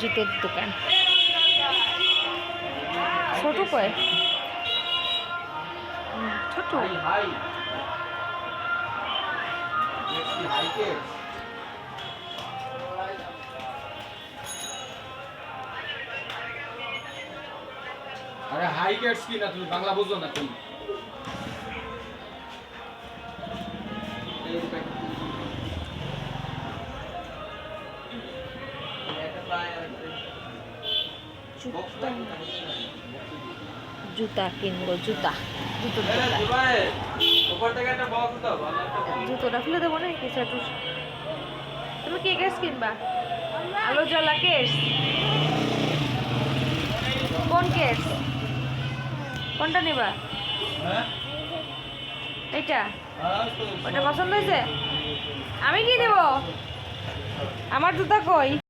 জুতোর দোকান। ছোট কয়? ছোট। আরে হাই কেটস কি না বাংলা বুঝো না তুমি। জুতা। জুতা কিনবো জুতা। জুতোর দোকান। জুতোটা ফেলে দেবো না কিছু একটু তুমি কি কেস কিনবা? আলো জ্বলা কেস? কোন কেস? কোনটা নিবা? এইটা? ওটা পছন্দ হয়েছে? আমি কি দেব? আমার জুতা কই?